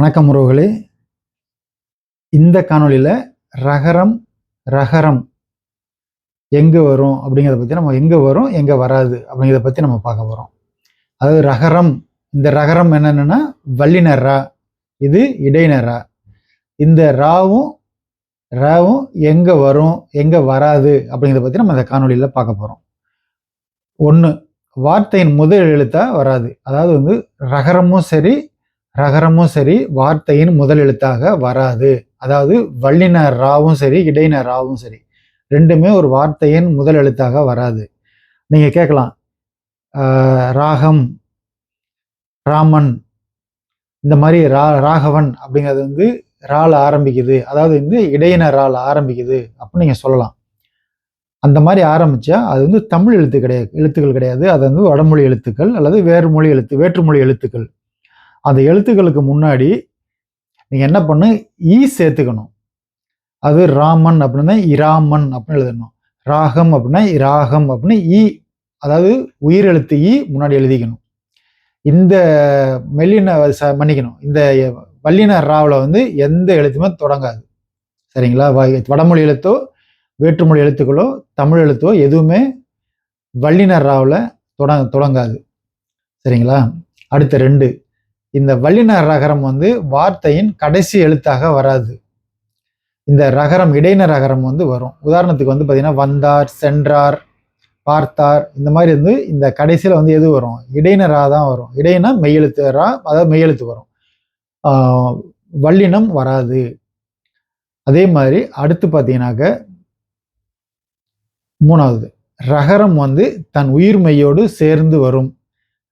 வணக்கம் உறவுகளே. இந்த காணொளியில் ரகரம் ரகரம் எங்கே வரும் அப்படிங்கிறத பற்றி நம்ம எங்கே வரும் எங்கே வராது அப்படிங்கிறத பற்றி நம்ம பார்க்க போகிறோம் அதாவது ரகரம் இந்த ரகரம் என்னென்னா வல்லின ரா இது இடைநரா இந்த ராவும் ராவும் எங்கே வரும் எங்கே வராது அப்படிங்கிறத பற்றி நம்ம இந்த காணொலியில் பார்க்க போகிறோம் ஒன்று வார்த்தையின் முதல் எழுத்தா வராது. அதாவது வந்து ரகரமும் சரி ரகரமும் சரி வார்த்தையின் முதல் எழுத்தாக வராது. அதாவது வல்லின ராவும் சரி இடையின ராவும் சரி ரெண்டுமே ஒரு வார்த்தையின் முதல் எழுத்தாக வராது. நீங்கள் கேட்கலாம். ராகம் ராமன் இந்த மாதிரி ரா ராகவன் அப்படிங்கிறது வந்து ரால் ஆரம்பிக்குது. அதாவது வந்து இடையின ரால் ஆரம்பிக்குது அப்படின்னு நீங்கள் சொல்லலாம். அந்த மாதிரி ஆரம்பித்தா அது வந்து தமிழ் எழுத்து கிடையாது எழுத்துக்கள் கிடையாது. அது வந்து வடமொழி எழுத்துக்கள் அல்லது வேறு மொழி எழுத்து வேற்றுமொழி எழுத்துக்கள். அந்த எழுத்துக்களுக்கு முன்னாடி நீங்கள் என்ன பண்ணு? ஈ சேர்த்துக்கணும். அது ராமன் அப்படின்னா இராமன் அப்படின்னு எழுதணும். ராகம் அப்படின்னா இராகம் அப்படின்னு ஈ அதாவது உயிரெழுத்து ஈ முன்னாடி எழுதிக்கணும். இந்த மெல்லின மன்னிக்கணும். இந்த வல்லின ராவில் வந்து எந்த எழுத்துமே தொடங்காது. சரிங்களா? வடமொழி எழுத்தோ வேற்றுமொழி எழுத்துக்களோ தமிழ் எழுத்தோ எதுவுமே வல்லின ராவில் தொடங்க தொடங்காது. சரிங்களா? அடுத்த ரெண்டு. இந்த வல்லின ரகரம் வந்து வார்த்தையின் கடைசி எழுத்தாக வராது. இந்த ரகரம் இடையின ரகரம் வந்து வரும். உதாரணத்துக்கு வந்து பார்த்தீங்கன்னா வந்தார் சென்றார் பார்த்தார் இந்த மாதிரி வந்து இந்த கடைசியில் வந்து எது வரும்? இடையினராக தான் வரும். இடையினா மெய்யெழுத்து ரா அதாவது மெய்யெழுத்து வரும். வல்லினம் வராது. அதே மாதிரி அடுத்து பார்த்தீங்கன்னாக்க மூணாவது ரகரம் வந்து தன் உயிர் மெய்யோடு சேர்ந்து வரும்.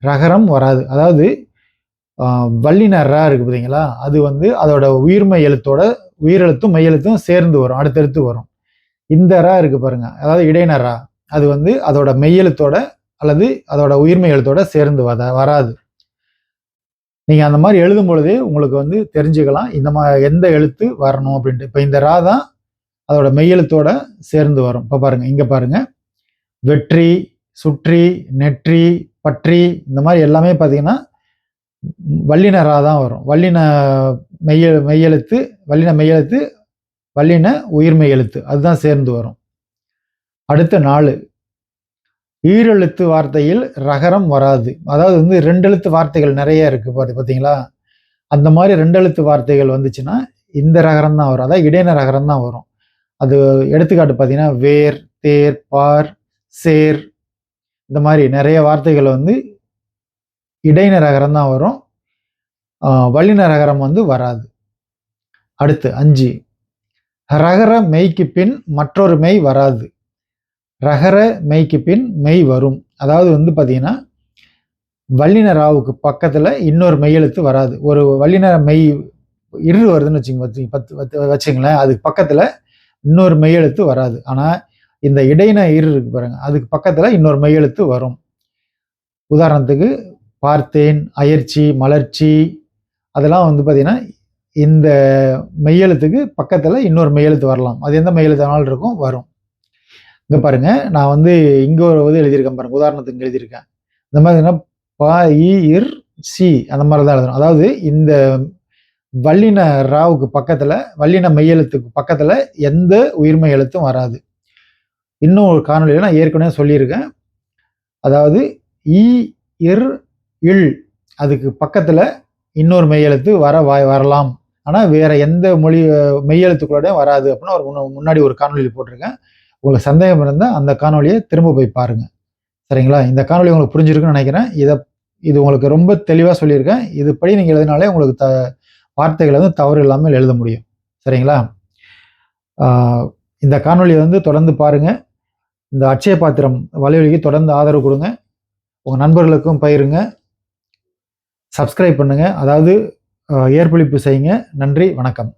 ரகரம் வராது. அதாவது வல்லின ரா இருக்கு பார்த்தீங்களா? அது வந்து அதோட உயிர்மை எழுத்தோட உயிரெழுத்தும் மையெழுத்தும் சேர்ந்து வரும் அடுத்தடுத்து வரும். இந்த ரா இருக்கு பாருங்க. அதாவது இடைநரா அது வந்து அதோட மெய்யெழுத்தோட அல்லது அதோட உயிர்மை எழுத்தோட சேர்ந்து வத வராது. நீங்க அந்த மாதிரி எழுதும் பொழுதே உங்களுக்கு வந்து தெரிஞ்சுக்கலாம் இந்த மாதிரி எந்த எழுத்து வரணும் அப்படின்ட்டு. இப்போ இந்த ரா தான் அதோட மெய்யெழுத்தோட சேர்ந்து வரும். இப்போ பாருங்க இங்க பாருங்க. வெற்றி சுற்றி நெற்றி பற்றி இந்த மாதிரி எல்லாமே பார்த்தீங்கன்னா வல்லினராக தான் வரும். வல்லின மெய்ய மெய்யெழுத்து வல்லின மெய்யெழுத்து வல்லின உயிர்மை எழுத்து அதுதான் சேர்ந்து வரும். அடுத்த நாலு. ஈரெழுத்து வார்த்தையில் ரகரம் வராது. அதாவது வந்து ரெண்டு எழுத்து வார்த்தைகள் நிறைய இருக்குது இருக்கு பார்த்தீங்களா அந்த மாதிரி ரெண்டு எழுத்து வார்த்தைகள் வந்துச்சுன்னா இந்த ரகரம் தான் வரும். அதாவது இடையின ரகரம் தான் வரும். அது எடுத்துக்காட்டு பார்த்தீங்கன்னா வேர் தேர் பார் சேர் இந்த மாதிரி நிறைய வார்த்தைகள் வந்து இடைநரகரம் தான் வரும். வள்ளிநரகரம் வந்து வராது. அடுத்து அஞ்சு. ரகர மெய்க்கு பின் மற்றொரு மெய் வராது. ரகர மெய்க்கு பின் மெய் வரும். அதாவது வந்து பார்த்தீங்கன்னா வல்லின ராவுக்கு பக்கத்தில் இன்னொரு மெய்யெழுத்து வராது. ஒரு வல்லின மெய் இரு வருதுன்னு வச்சுங்க பத்து வச்சுங்களேன் அதுக்கு பக்கத்தில் இன்னொரு மெய்யெழுத்து வராது. ஆனால் இந்த இடையின இரு இருக்கு பாருங்க அதுக்கு பக்கத்தில் இன்னொரு மெய்யெழுத்து வரும். உதாரணத்துக்கு பார்த்தேன் அயற்சி மலர்ச்சி. அதெல்லாம் வந்து பார்த்திங்கன்னா இந்த மெய்யெழுத்துக்கு பக்கத்தில் இன்னொரு மெய்யெழுத்து வரலாம். அது எந்த மெய்யெழுத்தானாலும் இருக்கும் வரும். இங்கே பாருங்கள் நான் வந்து இங்கே ஒரு இது எழுதியிருக்கேன் பாருங்க உதாரணத்துக்கு எழுதியிருக்கேன். இந்த மாதிரி பா இர் சி அந்த மாதிரி தான் எழுதணும். அதாவது இந்த வல்லின ராவுக்கு பக்கத்தில் வல்லின மெய்யெழுத்துக்கு பக்கத்தில் எந்த உயிர்மை எழுத்தும் வராது. இன்னும் ஒரு காணொலியில் நான் ஏற்கனவே சொல்லியிருக்கேன். அதாவது இ இர் இல் அதுக்கு பக்கத்தில் இன்னொரு மெய்யெழுத்து வர வாய் வரலாம். ஆனால் வேற எந்த மொழி மெய்யெழுத்துக்களோடையும் வராது அப்படின்னு ஒரு முன்னாடி ஒரு காணொலியில் போட்டிருக்கேன். உங்களுக்கு சந்தேகம் இருந்தால் அந்த காணொலியை திரும்ப போய் பாருங்கள் சரிங்களா? இந்த காணொலி உங்களுக்கு புரிஞ்சிருக்குன்னு நினைக்கிறேன். இதை இது உங்களுக்கு ரொம்ப தெளிவாக சொல்லியிருக்கேன். இதுபடி நீங்கள் எழுதினாலே உங்களுக்கு த வார்த்தைகளை வந்து தவறு இல்லாமல் எழுத முடியும். சரிங்களா? இந்த காணொலியை வந்து தொடர்ந்து பாருங்கள் இந்த அட்சய பாத்திரம் வலைவலிக்கு தொடர்ந்து ஆதரவு கொடுங்க. உங்கள் நண்பர்களுக்கும் பயிருங்க சப்ஸ்கிரைப் பண்ணுங்கள் அதாவது ஏற்பளிப்பு செய்யுங்க. நன்றி வணக்கம்.